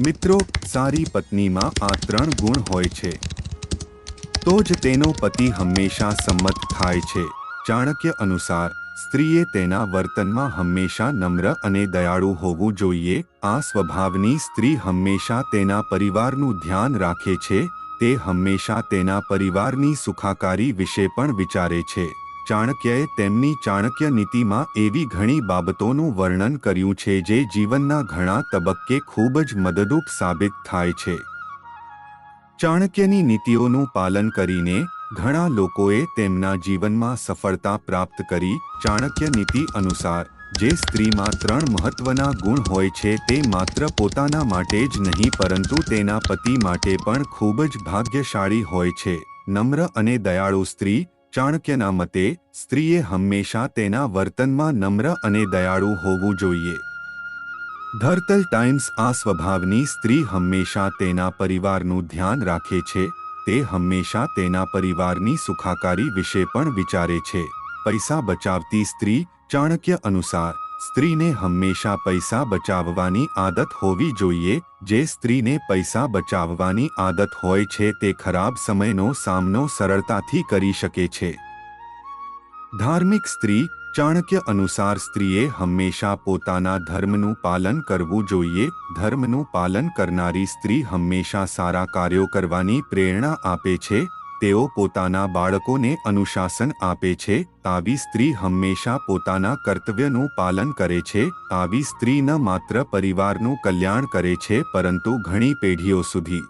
મિત્રો, સારી પત્નીમાં આ ત્રણ ગુણ હોય છે. તો જ તેનો પતિ હંમેશા સંમત થાય છે. ચાણક્ય અનુસાર, સ્ત્રીએ તેના વર્તનમાં હંમેશા નમ્ર અને દયાળુ હોવું જોઈએ. આ સ્વભાવની સ્ત્રી હંમેશા તેના પરિવારનું ધ્યાન રાખે છે. તે હંમેશા તેના પરિવારની સુખાકારી વિશે પણ વિચારે છે. ચાણક્યએ તેમની ચાણક્ય નીતિમાં એવી ઘણી બાબતોનું વર્ણન કર્યું છે જે જીવનના ઘણા તબક્કે ખૂબ જ મદદરૂપ સાબિત થાય છે. ચાણક્યની નીતિઓનું પાલન કરીને ઘણા લોકોએ તેમના જીવનમાં સફળતા પ્રાપ્ત કરી ચાણક્ય નીતિ અનુસાર, જે સ્ત્રીમાં ત્રણ મહત્વના ગુણ હોય છે તે માત્ર પોતાના માટે જ નહીં પરંતુ તેના પતિ માટે પણ ખૂબ જ ભાગ્યશાળી હોય છે. નમ્ર અને દયાળુ સ્ત્રી ચાણક્યના મતે સ્ત્રીએ હંમેશા તેના વર્તનમાં નમ્ર અને દયાળુ હોવું જોઈએ. ધરતલ ટાઈમ્સ આ સ્વભાવની સ્ત્રી હંમેશા તેના પરિવારનું ધ્યાન રાખે છે, તે હંમેશા તેના પરિવારની સુખાકારી વિશે પણ વિચારે છે. પૈસા બચાવતી સ્ત્રી ચાણક્ય અનુસાર સ્ત્રીને હંમેશા પૈસા બચાવવાની આદત હોવી જોઈએ. જે સ્ત્રીને પૈસા બચાવવાની આદત હોય છે તે ખરાબ સમયનો સામનો સરળતાથી કરી શકે છે. ધાર્મિક સ્ત્રી ચાણક્ય અનુસાર સ્ત્રીએ હંમેશા પોતાના ધર્મનું પાલન કરવું જોઈએ. ધર્મનું પાલન કરનારી સ્ત્રી હંમેશા સારા કાર્યો કરવાની પ્રેરણા આપે છે. તેઓ પોતાના બાળકોને અનુશાસન આપે છે, આવી સ્ત્રી હંમેશા પોતાના કર્તવ્યનું પાલન કરે છે, આવી સ્ત્રી ન માત્ર પરિવારનું કલ્યાણ કરે છે, પરંતુ ઘણી પેઢીઓ સુધી.